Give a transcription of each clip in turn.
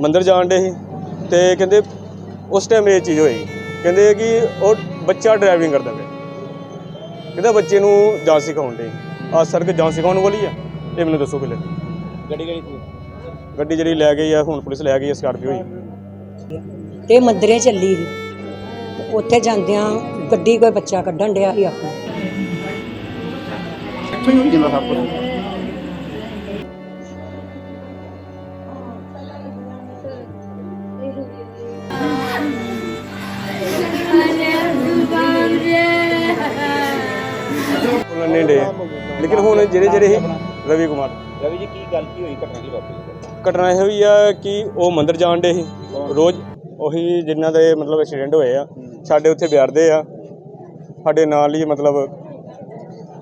ਮੰਦਿਰ ਜਾਣ ਦੇ ਸੀ ਤੇ ਕਹਿੰਦੇ ਉਸ ਟਾਈਮ ਇਹ ਚੀਜ਼ ਹੋਈ। ਕਹਿੰਦੇ ਕਿ ਉਹ ਬੱਚਾ ਡਰਾਈਵਿੰਗ ਕਰਦਾ ਪਿਆ। ਕਹਿੰਦਾ ਬੱਚੇ ਨੂੰ ਜਾਂਚ ਸਿਖਾਉਣ ਦੇ ਆ ਸੜਕ ਜਾਂਚ ਸਿਖਾਉਣ ਵਾਲੀ ਆ। ਇਹ ਮੈਨੂੰ ਦੱਸੋ ਪਹਿਲੇ। ਗੱਡੀ ਕਿਹੜੀ ਸੀ? ਗੱਡੀ ਜਿਹੜੀ ਲੈ ਗਈ ਆ ਹੁਣ ਪੁਲਿਸ ਲੈ ਗਈ ਆ ਸਕਾਰਪੀਓ ਹੀ ਤੇ ਮੰਦਰੇ ਚੱਲੀ ਸੀ। ਉੱਥੇ ਜਾਂਦਿਆਂ ਗੱਡੀ ਕੋਈ ਬੱਚਾ ਕੱਢਣ ਡਿਆ ਸੀ ਆਪਣਾ। ਕਿੱਥੋਂ ਹੀ ਹੋਈ? ਜਾਂਦਾ ਸਭ ਕੁਝ ਉਹਨਾਂ ਨੇ ਡੇ। ਲੇਕਿਨ ਹੁਣ ਜਿਹੜੇ ਜਿਹੜੇ ਰਵੀ ਕੁਮਾਰ। ਰਵੀ ਜੀ ਕੀ ਗੱਲ ਕੀ ਹੋਈ ਘਟਨਾ ਕੀ ਵਾਪਰੀ? ਘਟਨਾ ਇਹ ਹੋਈ ਆ ਕਿ ਉਹ ਮੰਦਿਰ ਜਾਣ ਦੇ ਸੀ। ਰੋਜ਼ ਉਹੀ ਜਿਨ੍ਹਾਂ ਦੇ ਮਤਲਬ ਐਕਸੀਡੈਂਟ ਹੋਏ ਆ ਸਾਡੇ ਉੱਥੇ ਬਿਆਰਦੇ ਆ। ਸਾਡੇ ਨਾਲ ਹੀ ਮਤਲਬ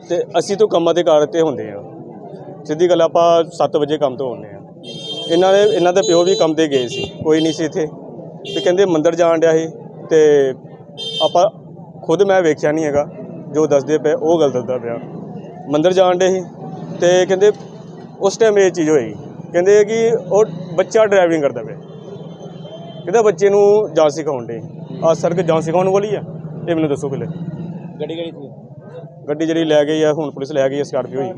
ਤੇ ਅਸੀਂ ਤੋਂ ਕੰਮਾਂ ਦੇ ਕਾਰ ਤੇ ਹੁੰਦੇ ਆ। ਸਿੱਧੀ ਗੱਲ ਆਪਾਂ 7 ਵਜੇ ਕੰਮ ਤੋਂ ਆਉਂਦੇ ਆ। ਇਹਨਾਂ ਦੇ ਇਹਨਾਂ ਦੇ ਪਿਓ ਵੀ ਕੰਮ ਤੇ ਗਏ ਸੀ ਕੋਈ ਨਹੀਂ ਸੀ ਇੱਥੇ। ਤੇ ਕਹਿੰਦੇ ਮੰਦਿਰ ਜਾਣ ਡਿਆ ਸੀ ਤੇ ਆਪਾਂ ਖੁਦ ਮੈਂ ਵੇਖਿਆ ਨਹੀਂ ਹੈਗਾ ਜੋ ਦੱਸਦੇ ਪਏ ਉਹ ਗੱਲ ਦੱਸਦਾ ਪਿਆ। ਮੰਦਿਰ ਜਾਣ ਦੇ ਸੀ ਤੇ ਕਹਿੰਦੇ ਉਸ ਟਾਈਮ ਇਹ ਚੀਜ਼ ਹੋਈ ਕਹਿੰਦੇ ਕਿ ਉਹ ਬੱਚਾ ਡਰਾਈਵਿੰਗ ਕਰਦਾ ਪਿਆ। ਕਹਿੰਦਾ ਬੱਚੇ ਨੂੰ ਜਾਂਚ ਸਿਖਾਉਣ ਦੇ ਆ ਸੜਕ ਜਾਂਚ ਸਿਖਾਉਣ ਵਾਲੀ ਆ ਇਹ ਮੈਨੂੰ ਦੱਸੋ ਪਹਿਲੇ। ਗੱਡੀ ਕਿਹੜੀ ਸੀ? ਗੱਡੀ ਜਿਹੜੀ ਲੈ ਗਈ ਆ ਹੁਣ ਪੁਲਿਸ ਲੈ ਗਈ ਆ ਸਕਾਰਪੀਓ ਹੀ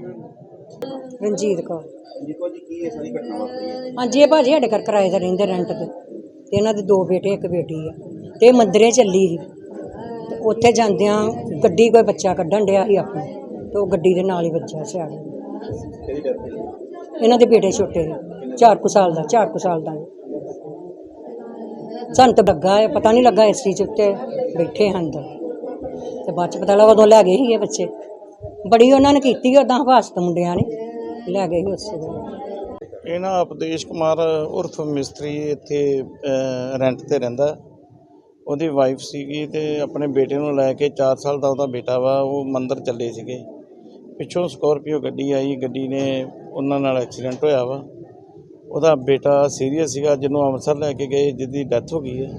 ਰਣਜੀਤ ਕੌਰ। ਦੇਖੋ ਜੀ ਕੀ ਇਹ ਸਾਰੀ ਘਟਨਾ ਵਾਪਰੀ ਹੈ? ਹਾਂਜੀ ਇਹ ਭਾਜੀ ਸਾਡੇ ਘਰ ਕਿਰਾਏ ਤੇ ਰਹਿੰਦੇ ਰੈਂਟ ਤੇ। ਤੇ ਇਹਨਾਂ ਦੇ ਦੋ ਬੇਟੇ ਇੱਕ ਬੇਟੀ ਆ। ਤੇ ਇਹ ਮੰਦਰੇ ਚੱਲੀ ਸੀ। ਤੇ ਉੱਥੇ ਜਾਂਦਿਆਂ ਗੱਡੀ ਕੋਈ ਬੱਚਾ ਕੱਢਣ ਡਿਆ ਸੀ ਆਪਣਾ ਤੇ ਉਹ ਗੱਡੀ ਦੇ ਨਾਲ ਹੀ ਵੱਜਾ ਸਿਆੜ ਇਹਨਾਂ ਦੇ ਬੇਟੇ ਛੋਟੇ ਸੀ 4 ਕੁ ਸਾਲ ਦਾ 4 ਕੁ ਸਾਲ ਦਾ ਸਾਨੂੰ ਤਾਂ ਲੱਗਾ ਹੈ ਪਤਾ ਨਹੀਂ ਲੱਗਾ ਇਸ ਚੀਜ਼ ਉੱਤੇ ਬੈਠੇ ਹਨ ਤੇ ਬਾਅਦ ਚ ਪਤਾ ਲੱਗਾ ਉਦੋਂ ਲੈ ਗਏ ਸੀ ਇਹ ਬੱਚੇ। ਬੜੀ ਉਹਨਾਂ ਨੇ ਕੀਤੀ ਉਦਾਂ ਹਵਾਸਤ ਮੁੰਡਿਆਂ ਨੇ ਲੈ ਗਏ ਸੀ ਉਸੇ ਵੇਲੇ। ਇਹ ਨਾ ਉਪਦੇਸ਼ ਕੁਮਾਰ ਉਰਫ ਮਿਸਤਰੀ ਇੱਥੇ ਰੈਂਟ ਤੇ ਰਹਿੰਦਾ। ਉਹਦੀ ਵਾਈਫ ਸੀਗੀ ਤੇ ਆਪਣੇ ਬੇਟੇ ਨੂੰ ਲੈ ਕੇ 4 ਸਾਲ ਦਾ ਉਹਦਾ ਬੇਟਾ ਵਾ, ਉਹ ਮੰਦਰ ਚੱਲੇ ਸੀਗੇ। ਪਿੱਛੋਂ ਸਕੋਰਪੀਓ ਗੱਡੀ ਆਈ, ਗੱਡੀ ਨੇ ਉਹਨਾਂ ਨਾਲ ਐਕਸੀਡੈਂਟ ਹੋਇਆ ਵਾ। ਉਹਦਾ ਬੇਟਾ ਸੀਰੀਅਸ ਸੀਗਾ, ਜਿਹਨੂੰ ਅੰਮ੍ਰਿਤਸਰ ਲੈ ਕੇ ਗਏ, ਜਿਹਦੀ ਡੈਥ ਹੋ ਗਈ ਹੈ।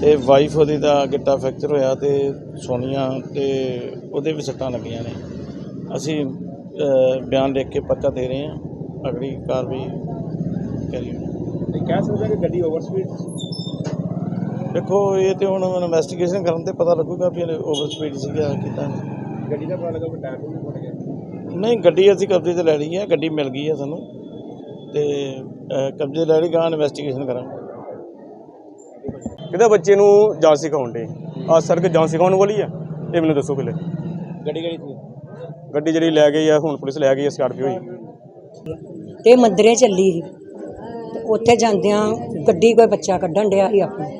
ਤੇ ਵਾਈਫ ਉਹਦੀ ਦਾ ਗਿੱਟਾ ਫ੍ਰੈਕਚਰ ਹੋਇਆ ਤੇ ਸੋਨੀਆ ਤੇ ਉਹਦੇ ਵੀ ਸੱਟਾਂ ਲੱਗੀਆਂ ਨੇ। ਅਸੀਂ ਬਿਆਨ ਲਿਖ ਕੇ ਪਰਚਾ ਦੇ ਰਹੇ ਹਾਂ। ਅਗਲੀ ਕਾਰਵਾਈ ਕਰੀ ਤੇ ਕਹਿ ਸਕਦੇ ਕਿ ਗੱਡੀ ਓਵਰ ਸਪੀਡ ਦੇਖੋ ਇਹ ਤੇ ਹੁਣ ਇਨਵੈਸਟੀਗੇਸ਼ਨ ਕਰਨ ਤੇ ਪਤਾ ਲੱਗੂਗਾ ਵੀ ਓਵਰ ਸਪੀਡ ਸੀਗਾ ਕਿਦਾਂ। ਗੱਡੀ ਦਾ ਪਤਾ ਲੱਗਾ ਕਿ ਟਾਇਰ ਵੀ ਫਟ ਗਿਆ। ਨਹੀਂ ਗੱਡੀ ਅਸੀਂ ਕਬਜ਼ੇ ਤੇ ਲੈ ਲਈ ਹੈ ਗੱਡੀ ਮਿਲ ਗਈ ਹੈ ਸਾਨੂੰ। ਤੇ ਕਬਜ਼ੇ ਲੈ ਲਈ ਗਾਂ ਇਨਵੈਸਟੀਗੇਸ਼ਨ ਕਰਾਂਗੇ। ਕਹਿੰਦਾ ਬੱਚੇ ਨੂੰ ਜਾਂਚ ਸਿਖਾਉਣ ਦੇ। ਆ ਸੜਕ ਜਾਂਚ ਸਿਖਾਉਣ ਵਾਲੀ ਆ। ਇਹ ਮੈਨੂੰ ਦੱਸੋ ਪਹਿਲੇ। ਗੱਡੀ ਕਿਹੜੀ ਸੀ? ਗੱਡੀ ਜਿਹੜੀ ਲੈ ਗਈ ਆ ਹੁਣ ਪੁਲਿਸ ਲੈ ਗਈ ਆ ਸਕਾਰਪੀਓ ਹੀ ਤੇ ਮੰਦਰੇ ਚੱਲੀ ਸੀ। ਉੱਥੇ ਜਾਂਦਿਆਂ ਗੱਡੀ ਕੋਈ ਬੱਚਾ ਕੱਢਣ ਡਿਆ ਸੀ ਆਪਣਾ।